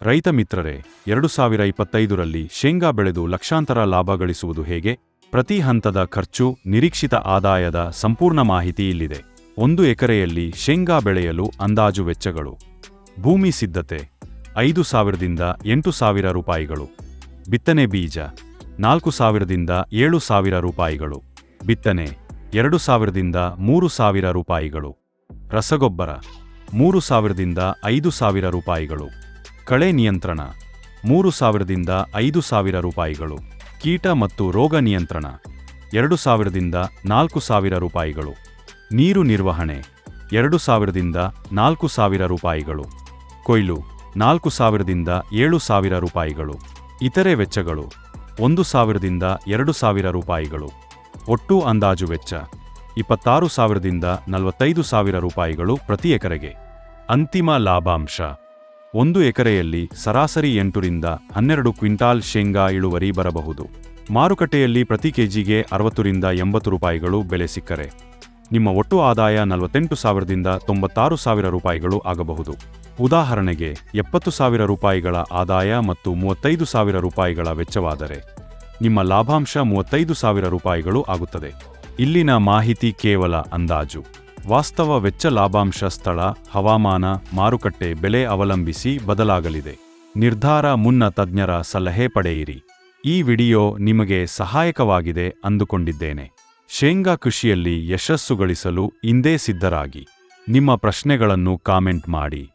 ರೈತ ಮಿತ್ರರೇ, ಎರಡು ಸಾವಿರ ಇಪ್ಪತ್ತೈದರಲ್ಲಿ ಶೇಂಗಾ ಬೆಳೆದು ಲಕ್ಷಾಂತರ ಲಾಭ ಗಳಿಸುವುದು ಹೇಗೆ? ಪ್ರತಿ ಹಂತದ ಖರ್ಚು, ನಿರೀಕ್ಷಿತ ಆದಾಯದ ಸಂಪೂರ್ಣ ಮಾಹಿತಿ ಇಲ್ಲಿದೆ. ಒಂದು ಎಕರೆಯಲ್ಲಿ ಶೇಂಗಾ ಬೆಳೆಯಲು ಅಂದಾಜು ವೆಚ್ಚಗಳು. ಭೂಮಿ ಸಿದ್ಧತೆ, ಐದು ಸಾವಿರದಿಂದ ಎಂಟು ಸಾವಿರ ರೂಪಾಯಿಗಳು. ಬಿತ್ತನೆ ಬೀಜ, ನಾಲ್ಕು ಸಾವಿರದಿಂದ ಏಳು ಸಾವಿರ ರೂಪಾಯಿಗಳು. ಬಿತ್ತನೆ, ಎರಡು ಸಾವಿರದಿಂದ ಮೂರು ಸಾವಿರ ರೂಪಾಯಿಗಳು. ರಸಗೊಬ್ಬರ, ಮೂರು ಸಾವಿರದಿಂದ ಐದು ಸಾವಿರ ರೂಪಾಯಿಗಳು. ಕಳೆ ನಿಯಂತ್ರಣ, ಮೂರು ಸಾವಿರದಿಂದ ಐದು ಸಾವಿರ ರೂಪಾಯಿಗಳು, ಕೀಟ ಮತ್ತು ರೋಗ ನಿಯಂತ್ರಣ, ಎರಡು ಸಾವಿರದಿಂದ ನಾಲ್ಕು ಸಾವಿರ ರೂಪಾಯಿಗಳು, ನೀರು ನಿರ್ವಹಣೆ, ಎರಡು ಸಾವಿರದಿಂದ ನಾಲ್ಕು ಸಾವಿರ ರೂಪಾಯಿಗಳು, ಕೊಯ್ಲು, ನಾಲ್ಕು ಸಾವಿರದಿಂದ ಏಳು ಸಾವಿರ ರೂಪಾಯಿಗಳು, ಇತರೆ ವೆಚ್ಚಗಳು, ಒಂದು ಸಾವಿರದಿಂದ ಎರಡು ಸಾವಿರ ರೂಪಾಯಿಗಳು, ಒಟ್ಟು ಅಂದಾಜು ವೆಚ್ಚ, ಇಪ್ಪತ್ತಾರು ಸಾವಿರದಿಂದ ನಲವತ್ತೈದು ಸಾವಿರ ರೂಪಾಯಿಗಳು ಪ್ರತಿ ಎಕರೆಗೆ. ಅಂತಿಮ ಲಾಭಾಂಶ. ಒಂದು ಎಕರೆಯಲ್ಲಿ ಸರಾಸರಿ ಎಂಟರಿಂದ ಹನ್ನೆರಡು ಕ್ವಿಂಟಾಲ್ ಶೇಂಗಾ ಇಳುವರಿ ಬರಬಹುದು. ಮಾರುಕಟ್ಟೆಯಲ್ಲಿ ಪ್ರತಿ ಕೆಜಿಗೆ ಅರವತ್ತರಿಂದ ಎಂಬತ್ತು ರೂಪಾಯಿಗಳು ಬೆಲೆ ಸಿಕ್ಕರೆ. ನಿಮ್ಮ ಒಟ್ಟು ಆದಾಯ ನಲವತ್ತೆಂಟು ಸಾವಿರದಿಂದ ತೊಂಬತ್ತಾರು ಸಾವಿರ ರೂಪಾಯಿಗಳು ಆಗಬಹುದು. ಉದಾಹರಣೆಗೆ, ಎಪ್ಪತ್ತು ಸಾವಿರ ರೂಪಾಯಿಗಳ ಆದಾಯ ಮತ್ತು ಮೂವತ್ತೈದು ಸಾವಿರ ರೂಪಾಯಿಗಳ ವೆಚ್ಚವಾದರೆ, ನಿಮ್ಮ ಲಾಭಾಂಶ ಮೂವತ್ತೈದು ಸಾವಿರ ರೂಪಾಯಿಗಳು ಆಗುತ್ತದೆ. ಇಲ್ಲಿನ ಮಾಹಿತಿ ಕೇವಲ ಅಂದಾಜು. ವಾಸ್ತವ ವೆಚ್ಚ ಲಾಭಾಂಶ ಸ್ಥಳ, ಹವಾಮಾನ, ಮಾರುಕಟ್ಟೆ ಬೆಲೆ ಅವಲಂಬಿಸಿ ಬದಲಾಗಲಿದೆ. ನಿರ್ಧಾರ ಮುನ್ನ ತಜ್ಞರ ಸಲಹೆ ಪಡೆಯಿರಿ. ಈ ವಿಡಿಯೋ ನಿಮಗೆ ಸಹಾಯಕವಾಗಿದೆ ಅಂದುಕೊಂಡಿದ್ದೇನೆ. ಶೇಂಗಾ ಕೃಷಿಯಲ್ಲಿ ಯಶಸ್ಸು ಗಳಿಸಲು ಇಂದೇ ಸಿದ್ಧರಾಗಿ. ನಿಮ್ಮ ಪ್ರಶ್ನೆಗಳನ್ನು ಕಾಮೆಂಟ್ ಮಾಡಿ.